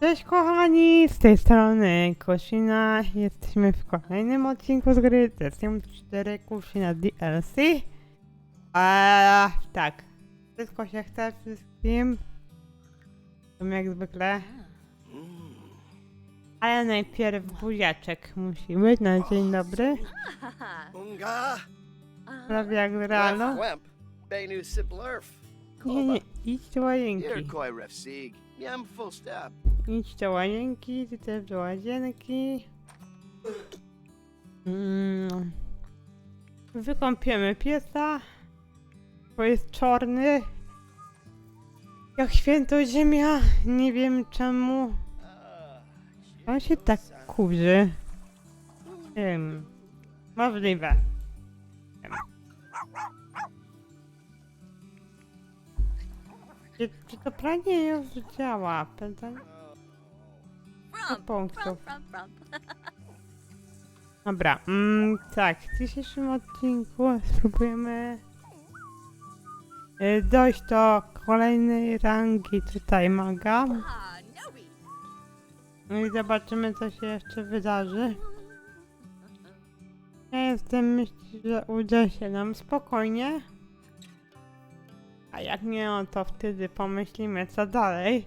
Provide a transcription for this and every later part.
Cześć kochani, z tej strony Kosina. Jesteśmy w kolejnym odcinku z gry Destiny 4 Kusina DLC. Eee, tak, wszystko się chce wszystkim. To jak zwykle. Ale najpierw buziaczek musi być na dzień dobry. Prawie jak Benu Siplerf. Nie, nie, idź Miam Full Step. Idź do łazienki, ty też do łazienki. Mm. Wykąpiemy piesa, bo jest czarny. Jak święto ziemia, nie wiem czemu. On się tak kurzy. Wiem. Możliwe. Czy, czy to pranie już działa? Pytań? Punktów. Dobra, mm, tak, w dzisiejszym odcinku spróbujemy y, dojść do kolejnej rangi tutaj maga. Ah, Nobi. No i zobaczymy co się jeszcze wydarzy. Ja jestem myśli, że uda się nam spokojnie. A jak nie, no to wtedy pomyślimy co dalej.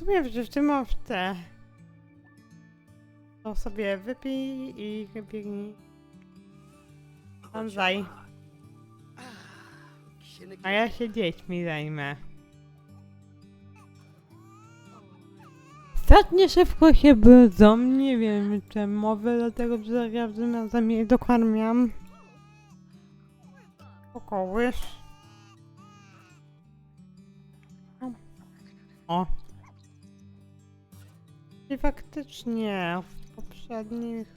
Sumie masz te. To sobie wypij i biegnij. Andrzej. A ja się dziećmi zajmę. Ostatnio szybko się budzą, nie wiem czemu, dlatego że za każdym razem je dokarmiam. Pokołysz. O. I faktycznie w poprzednich...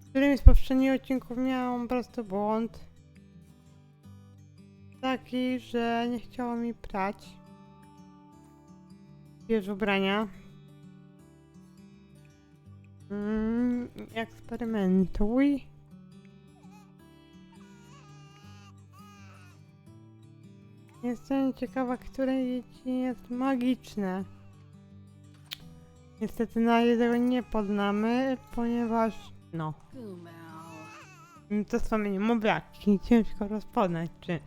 W którymś z poprzednich odcinków miałam po prostu błąd. Taki, że nie chciało mi prać. Bierz ubrania. Mm, eksperymentuj. Jestem ciekawa, które dzieci jest magiczne. Niestety na razie tego nie poznamy, ponieważ no, to są niemowlaki. Ciężko rozpoznać, czy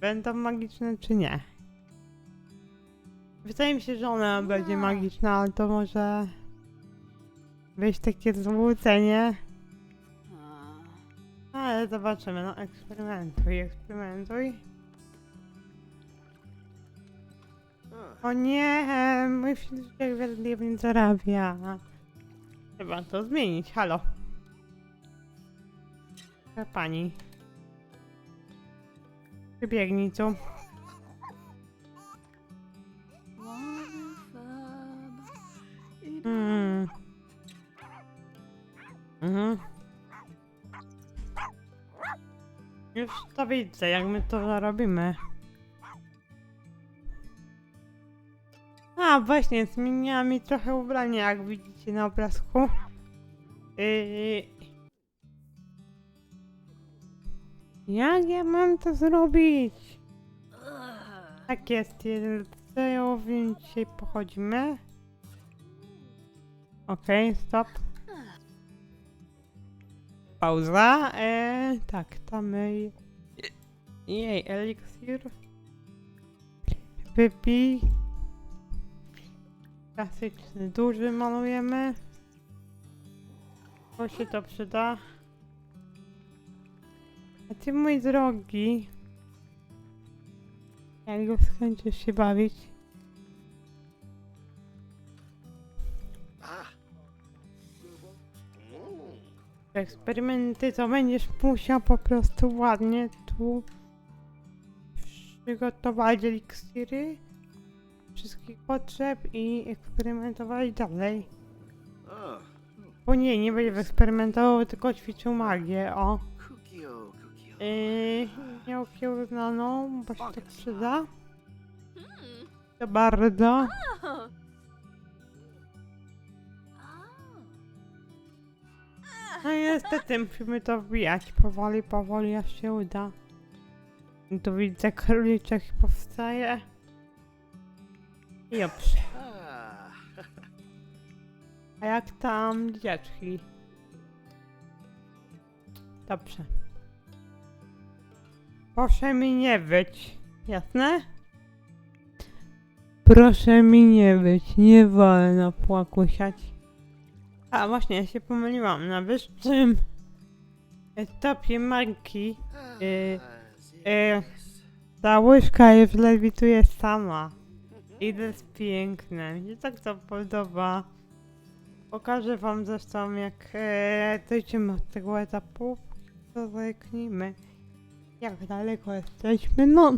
będą magiczne, czy nie. Wydaje mi się, że ona będzie magiczna, ale to może być takie złudzenie. Ale zobaczymy, no eksperymentuj, eksperymentuj. O nie, mój filtrek wrażliwy nie zarabia. Trzeba to zmienić, halo. Pani. Przybiegnij tu. Wonderful. Mm. Mhm. Już to widzę, jak my to zarobimy. A, właśnie, zmieniła mi trochę ubranie, jak widzicie na obrazku. Yy... Jak ja mam to zrobić? Tak jest, jeden z więc dzisiaj pochodzimy. Okej, stop. Pauza. E, tak, tam jej eliksir. Wypij. Klasyczny, duży malujemy. To się to przyda. A ty mój drogi. Jak go skończysz się bawić? Te eksperymenty to będziesz musiał po prostu ładnie tu przygotować eliksiry wszystkich potrzeb i eksperymentować dalej. Ah. Bo nie, nie będzie eksperymentował, tylko ćwiczył magię, o. Yy, miał kiełznaną, bo się tak przyda. Hmm. To bardzo. No i niestety musimy to wbijać powoli, powoli, aż się uda. Tu widzę króliczek powstaje. Ah. A jak tam dzieciaczki? Dobrze. Proszę mi nie być. Jasne? Proszę mi nie być. Nie wolno płakusiać. A właśnie, ja się pomyliłam. Na wyższym etapie marki Eh, eh. ta łyżka już lewituje sama. I to jest piękne. Mi się tak to podoba. Pokażę wam zresztą jak e, dojdziemy od tego etapu. To zerknijmy. Jak daleko jesteśmy? No,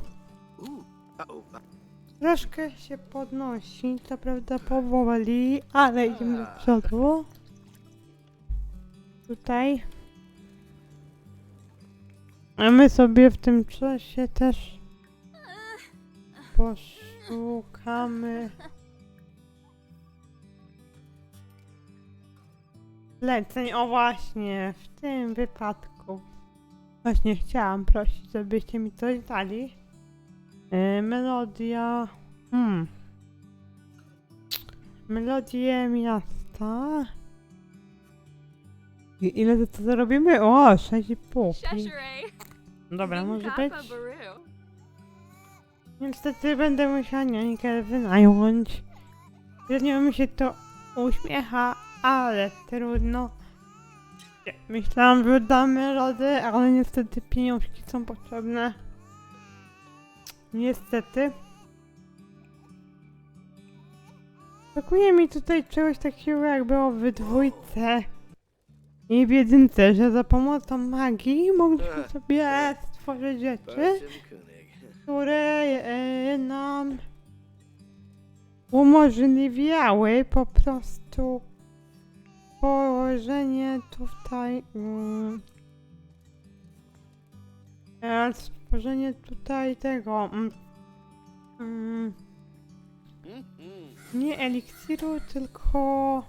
troszkę się podnosi. Co prawda powoli, ale idziemy do przodu. Tutaj. A my sobie w tym czasie też poszukamy Leceń, o właśnie, w tym wypadku. Właśnie chciałam prosić, żebyście mi coś dali. E, melodia. Hmm. Melodie miasta. I ile za to zarobimy? O, 6,5. Cheshire. Dobra, może być. Niestety będę musiała niańkę wynająć. Średnio mi się to uśmiecha, ale trudno. Myślałam, że damy radę, ale niestety pieniążki są potrzebne. Niestety. Brakuje mi tutaj czegoś takiego jak było w dwójce i w jedynce, że za pomocą magii mogliśmy sobie stworzyć rzeczy. Które nam umożliwiały po prostu położenie tutaj mm, stworzenie tutaj tego mm, mm, nie eliksiru, tylko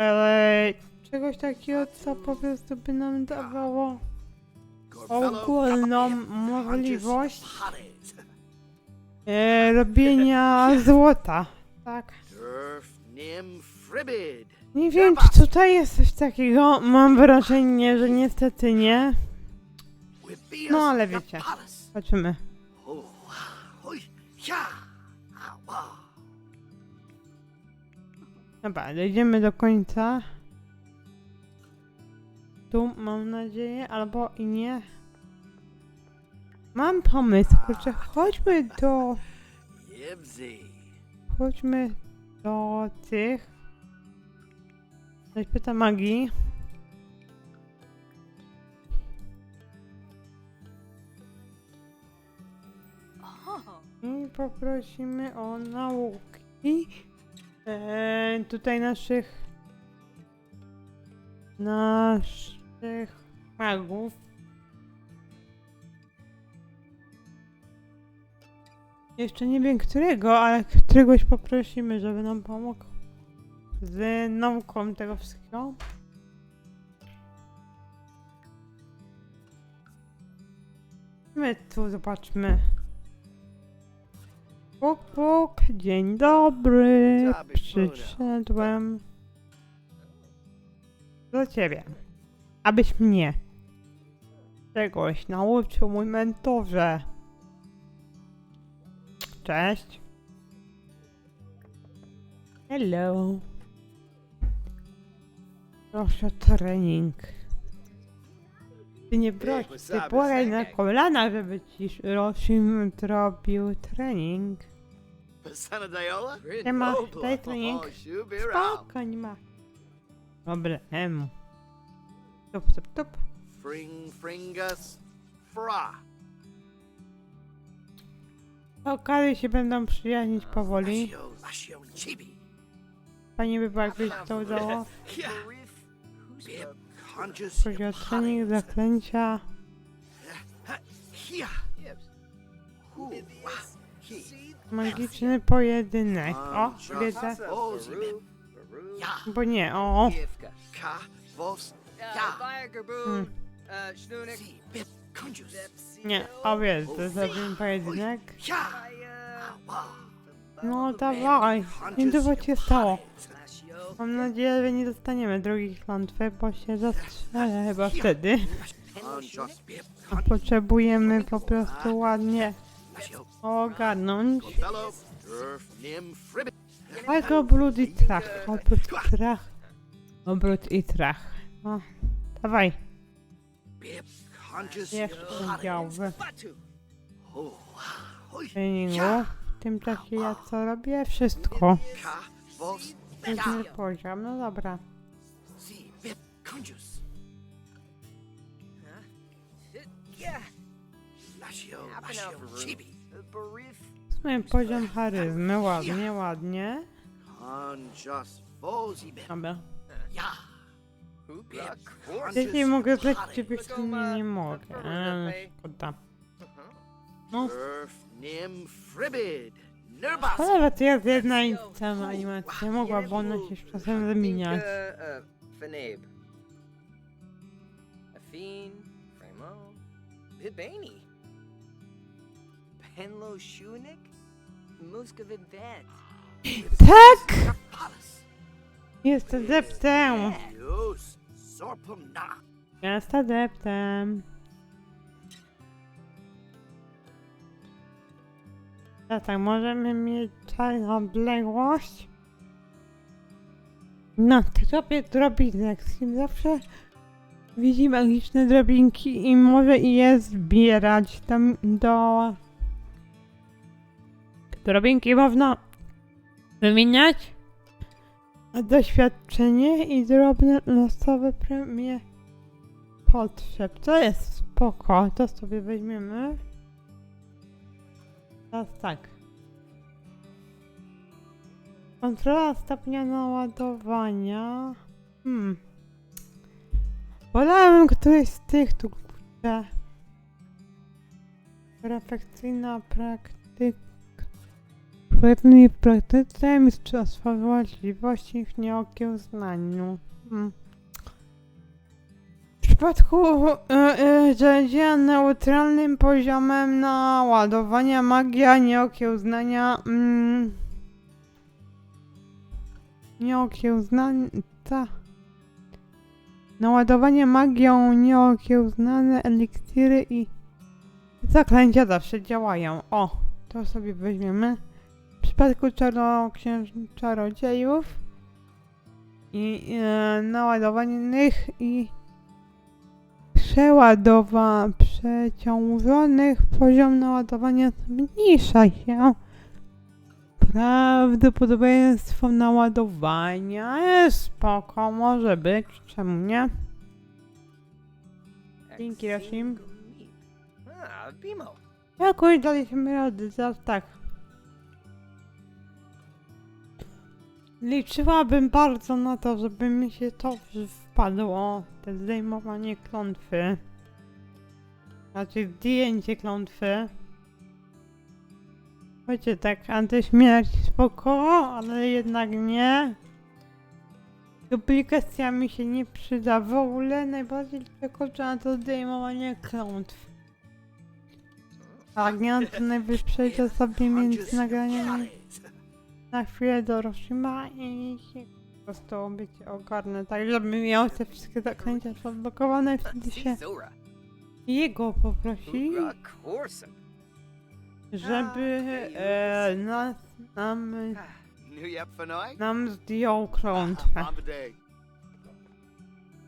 e, czegoś takiego, co po prostu by nam dawało ogólną możliwość e, robienia złota. Tak. Nie wiem, czy tutaj jest coś takiego. Mam wrażenie, że niestety nie. No, ale wiecie. Zobaczymy. Dobra, dojdziemy do końca. Tu mam nadzieję, albo i nie. Mam pomysł, kurczę, chodźmy do... Chodźmy do tych... Ktoś pyta magii. I poprosimy o nauki e, tutaj naszych naszych magów. Jeszcze nie wiem którego, ale któregoś poprosimy, żeby nam pomógł z nauką tego wszystkiego. My tu zobaczmy. Puk, puk, dzień. Dobry, Przyszedłem do ciebie, abyś mnie czegoś nauczył, mój mentorze. Cześć. Hello. Proszę trening. Ty nie proś, ty błagaj na kolana, żeby ci Rosim zrobił trening. Nie ma, daj trening. Oh, Shubira. Spoko, nie ma problemu. Tup, tup, tup. Fring Fringus Fra. Okazje się będą przyjaźnić powoli. Lascio Chibi. Fajnie by było, jakbyś to udało. Chodzi o trening, zaklęcia. Magiczny pojedynek. O, wiedzę. Bo nie, o. Hmm. Nie, o wiedzę, zrobimy pojedynek. No dawaj, nie dużo cię stało. Mam nadzieję, że nie dostaniemy drugiej klątwy, bo się zastrzelę chyba wtedy. A potrzebujemy po prostu ładnie ogarnąć. Tak, obrót i trach, obrót i trach. Obrót i trach. No, dawaj, jeszcze. Oi. treningu. W tym czasie ja co robię? Wszystko. Siódmy poziom, no dobra. Barif. Ósmy poziom charyzmy, ładnie, ładnie. Dobra. Jeśli mogę zlecić ciebie w sumie nie mogę. Eee, szkoda. No, ale to jest jedna i sama animacja. Mogłaby ona się z czasem zmieniać. Fenabe. Afin, Bibani. Penlo Shunik. Tak! Palace. Jest adeptem! Yus. Sorpum na. Jest adeptem. Ja tak, możemy mieć czarną odległość. No, tropie drobinek. Zawsze widzi magiczne drobinki i może je zbierać tam do... Drobinki można wymieniać. Doświadczenie i drobne losowe premie potrzeb. To jest spoko, to sobie weźmiemy. Teraz tak. Kontrola stopnia naładowania. Hmm. Wolałabym któryś z tych tu kurczę. Perfekcyjna praktyka. Pewnie w praktyce mistrzostwa możliwości w nieokiełznaniu. Hmm. W przypadku e, e, zajęcia neutralnym poziomem naładowania magia nieokiełznania mm, nieokiełznania naładowanie magią nieokiełznane eliksiry i zaklęcia zawsze działają. O, to sobie weźmiemy. W przypadku czaroksięż... czarodziejów i e, naładowanych i przeładowa przeciążonych poziom naładowania zmniejsza się. Prawdopodobieństwo naładowania jest spoko, może być, czemu nie? Dzięki, Rashim. Ah, Bimo. Jakoś daliśmy radę, teraz tak. Liczyłabym bardzo na to, żeby mi się to wpadło, te zdejmowanie klątwy. Znaczy zdjęcie klątwy. Wiecie, tak antyśmierć spoko, ale jednak nie. Duplikacja mi się nie przyda w ogóle, najbardziej tylko na to zdejmowanie klątw. Tak, to najwyżej przejdę sobie między nagraniami na chwilę do Roshima i się po prostu wiecie, ogarnę, tak żeby miał te wszystkie zaklęcia odblokowane, wtedy się jego poprosi, żeby e, nas, nam, fanoi? nam zdjął klątwę. Bombadej.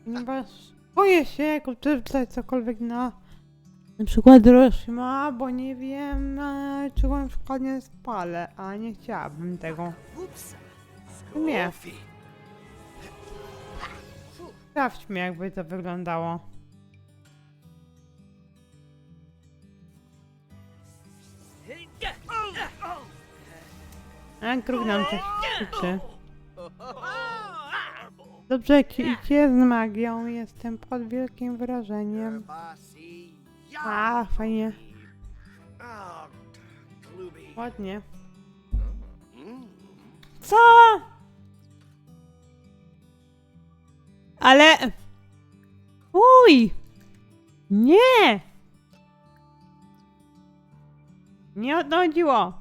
Ponieważ boję się kupczyć cokolwiek na na przykład Roshima, bo nie wiem, e, czego na przykład nie spalę, a nie chciałabym tego. Nie. Sprawdźmy, jakby to wyglądało. A kruk nam coś krzyczy. Dobrze, jak idzie z magią, jestem pod wielkim wrażeniem. A, fajnie, ładnie. Co? Ale... Uj! Nie! Nie o to chodziło.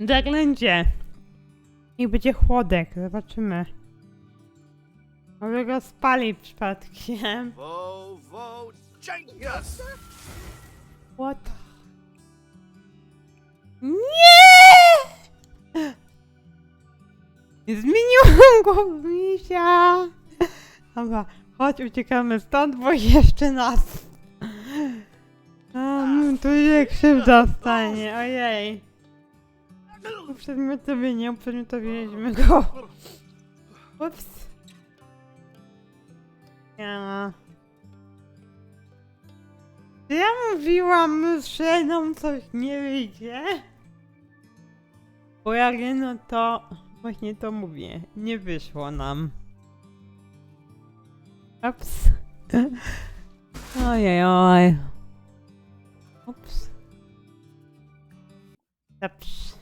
Zaględzie. I będzie chłodek, zobaczymy. Może go spali przypadkiem. Vo, vo, Jengus! What? Nie! Zmieniłam go w misia. Dobra, chodź uciekamy stąd, bo jeszcze nas. A, no tu się krzywda stanie, ojej. Uprzedmiotowienie, uprzedmiotowiliśmy go. Ups. Ja. Ja mówiłam, że nam coś nie wyjdzie? Bo jak no to właśnie to mówię. Nie wyszło nam. Ups. Ojej, oj. Ups. Ups.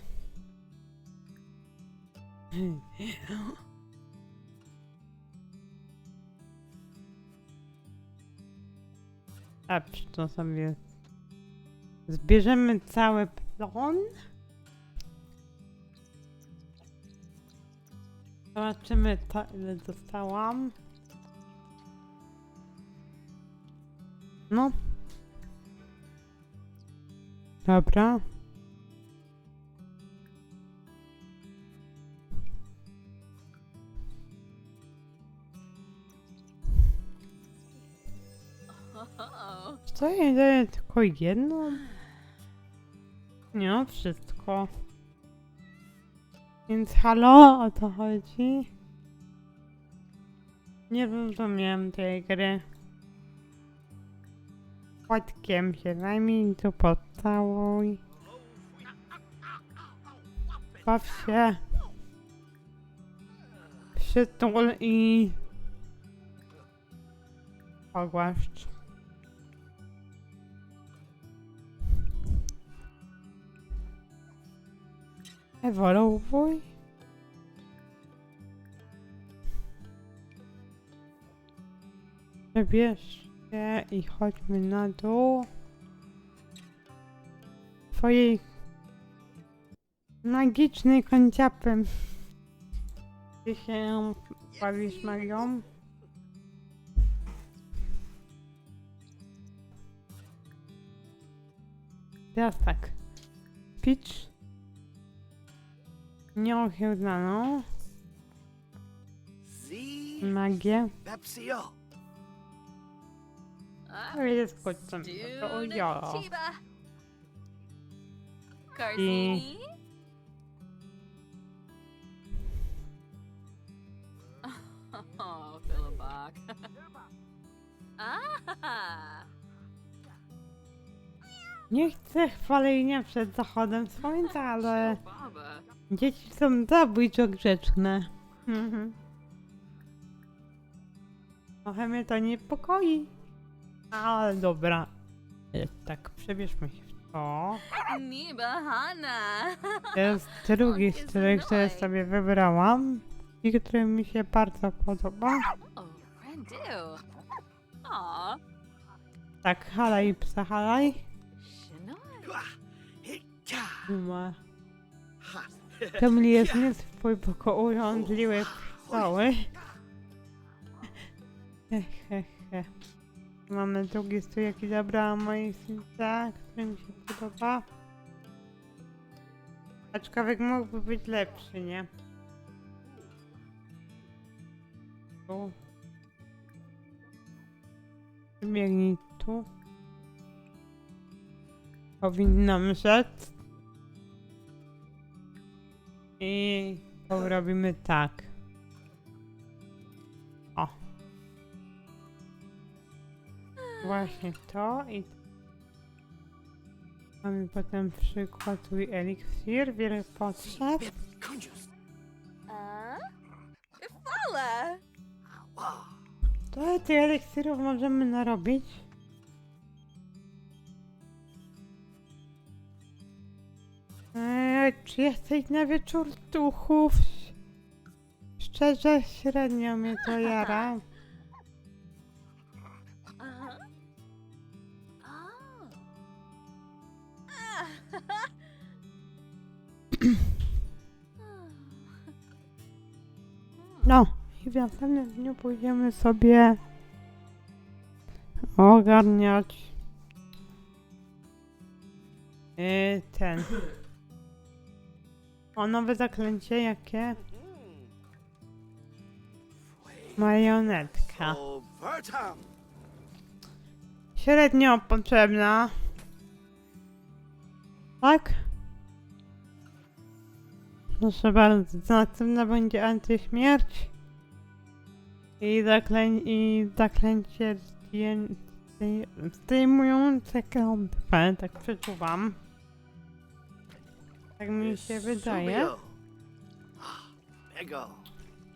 To sobie zbierzemy cały plon. Zobaczymy to, ile dostałam. No. Dobra. Co ja daję tylko jedną? Nie wszystko. Więc halo, o to chodzi? Nie rozumiem tej gry. Płatkiem się zajmij, tu pocałuj. Baw się. Przytul i... Pogłaszcz. Ewoluuj. Przebierz się i chodźmy na dół. Twojej magicznej końciapy. Ty się bawisz Marią? Teraz tak. Pitch. Nieochylaną Z, magię. No i skoczę. To o ja. Chiba. Carsini? Philibok. ah! Nie chcę chwalenia przed zachodem słońca, ale. Dzieci są zabójczo grzeczne. Mhm. Trochę mnie to niepokoi. Ale dobra. E, Tak, przebierzmy się w to. To jest drugi strój, który sobie wybrałam. I który mi się bardzo podoba. Oh. Aw, Tak, halaj psa, halaj. Shinoy. Hua, Czemu jest nie swój pokourządliwy pszczoły? Hehehe. Mamy drugi stół, jaki zabrałam mojej synce, który mi się podoba. Aczkolwiek mógłby być lepszy, nie? Tu. Biegnij tu. Powinnam rzec. I to robimy tak. O. Właśnie to i mamy potem przykładuj eliksir, wiele potrzeb. Wow. To tych eliksirów możemy narobić. Czy jesteś na wieczór duchów? Szczerze, średnio mnie to jara. No, i w następnym dniu pójdziemy sobie ogarniać yy, ten. O, nowe zaklęcie jakie? Marionetka. Średnio potrzebna. Tak? Proszę bardzo, następna będzie antyśmierć. I, zaklę i zaklęcie zdję- zdej- zdejmujące klątwę, tak przeczuwam. Tak mi się wydaje.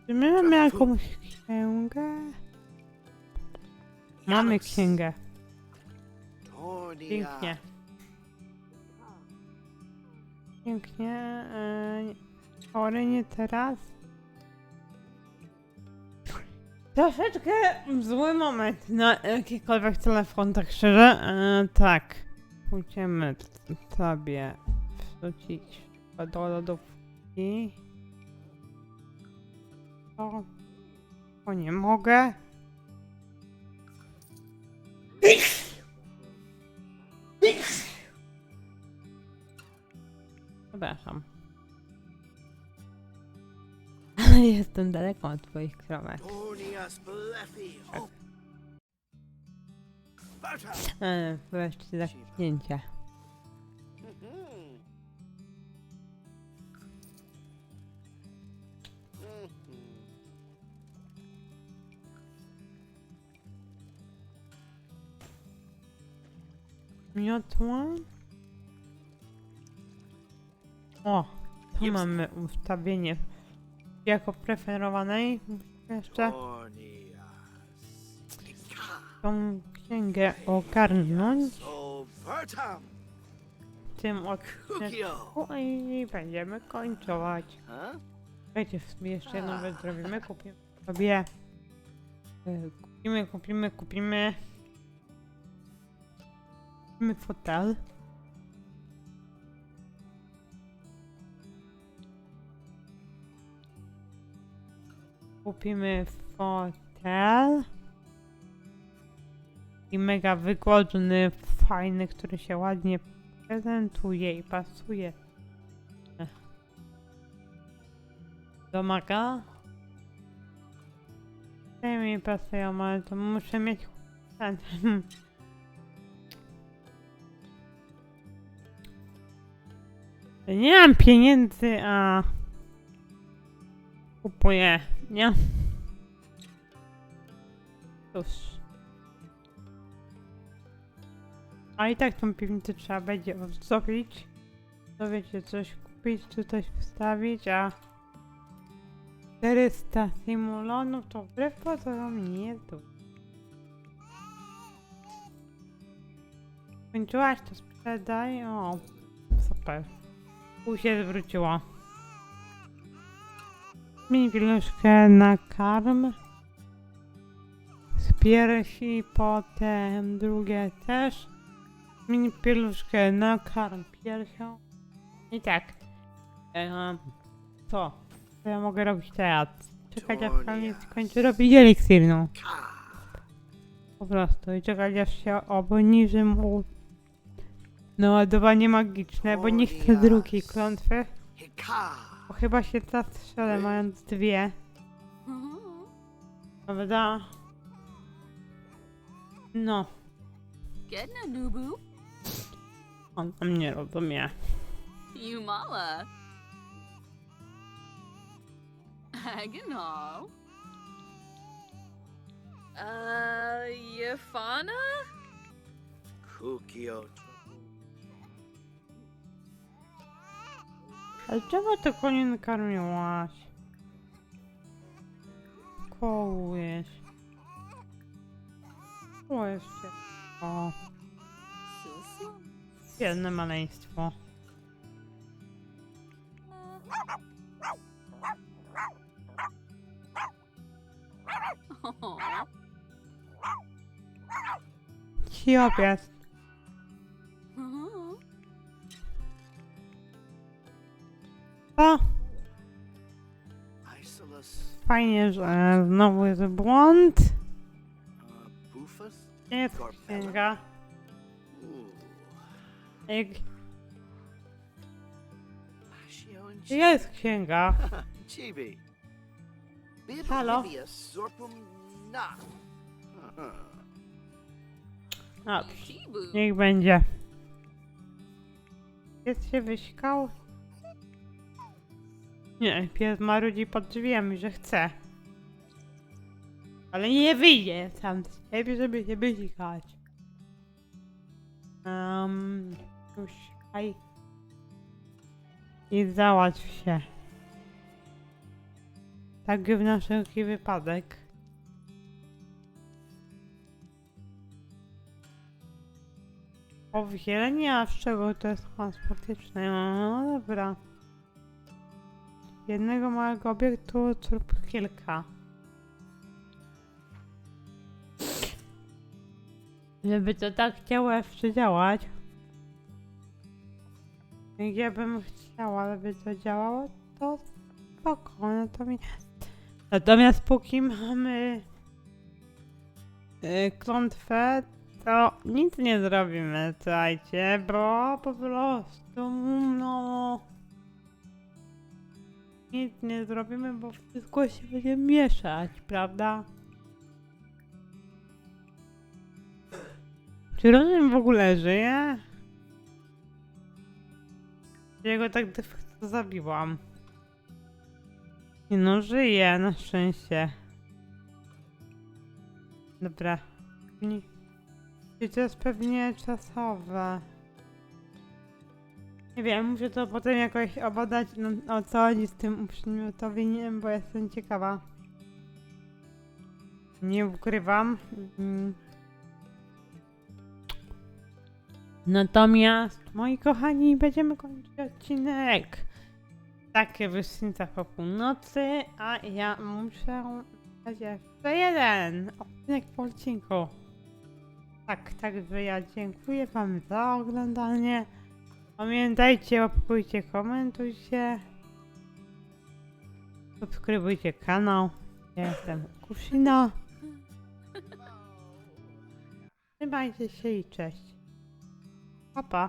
Czy my mamy jakąś księgę? Mamy księgę. Pięknie. Pięknie. Yy, chory nie teraz. Troszeczkę zły moment na jakikolwiek telefon, tak szczerze. Yy, tak. Pójdziemy sobie wrzucić do lodówki. O, o nie mogę. Przepraszam. Ale jestem daleko od twoich kromek. Ale wreszcie zamknięcie. Miotła. O, tu Jest. mamy ustawienie jako preferowanej. Jeszcze tą księgę ogarnąć w tym odcinku i będziemy końcować. Wiecie, sobie jeszcze jedną rzecz zrobimy. Kupimy sobie. e, Kupimy, kupimy, kupimy. Kupimy fotel. Kupimy fotel. I mega wygodny, fajny, który się ładnie prezentuje i pasuje. Domaga? Te mi pasują, ale to muszę mieć ten. Nie mam pieniędzy, a kupuję, nie? Cóż. A i tak tą piwnicę trzeba będzie odzobić. To wiecie, coś kupić, czy coś wstawić, a 400 simulonów to wbrew pozorom nie jest dużo. Skończyłaś to sprzedaj? O, super. Pół się zwróciło. Zmień piluszkę na karm. Z piersi, potem drugie też. Zmień pieluszkę na karm piersią. I tak. Ehm, co? Co ja mogę robić teraz? Czekać aż mi skończy robić eliksirną. Ka. Po prostu. I czekać aż się obniży mu naładowanie magiczne, bo nie chcę drugiej klątwy. Bo chyba się zastrzelę mając dwie. Prawda? No, Getting a nubu? on mnie rozumie. Yumala. Aganal. Uh, Yafana? Kukio. Ale czemu to konie nakarmiłaś? Kołujesz. Kołujesz się. O, biedne maleństwo. Ci. Isolus. fajnie, że znowu jest błąd. Jest księga. And jest księga. Halo? Shibu. niech będzie. Pies się wysikał? Nie, pies marudzi pod drzwiami, że chce. Ale nie wyjdzie sam z siebie, żeby się wysikać. Um, już, aj. I załatw się. Tak na wszelki wypadek. O wiele a z czego to jest transportyczne? No dobra. Jednego małego obiektu zrób kilka. Żeby to tak chciało jeszcze działać. Ja bym chciała, żeby to działało, to spoko. Natomiast, natomiast póki mamy yy, klątwę, to nic nie zrobimy, słuchajcie, bo po prostu, no... Nic nie zrobimy, bo wszystko się będzie mieszać, prawda? Czy rozum w ogóle żyje? Ja go tak de facto zabiłam. Nie no, żyje, na szczęście. Dobra. I to jest pewnie czasowe. Nie wiem, muszę to potem jakoś obadać, no, o co chodzi z tym uprzedmiotowieniem, bo jestem ciekawa. Nie ukrywam. Mm. Natomiast, moi kochani, będziemy kończyć odcinek. Takie wysznica po północy, a ja muszę dać jeszcze jeden odcinek po odcinku. Tak, także ja dziękuję wam za oglądanie. Pamiętajcie, łapkujcie, komentujcie. Subskrybujcie kanał. Ja jestem Kusina. Trzymajcie się i cześć. Pa, pa.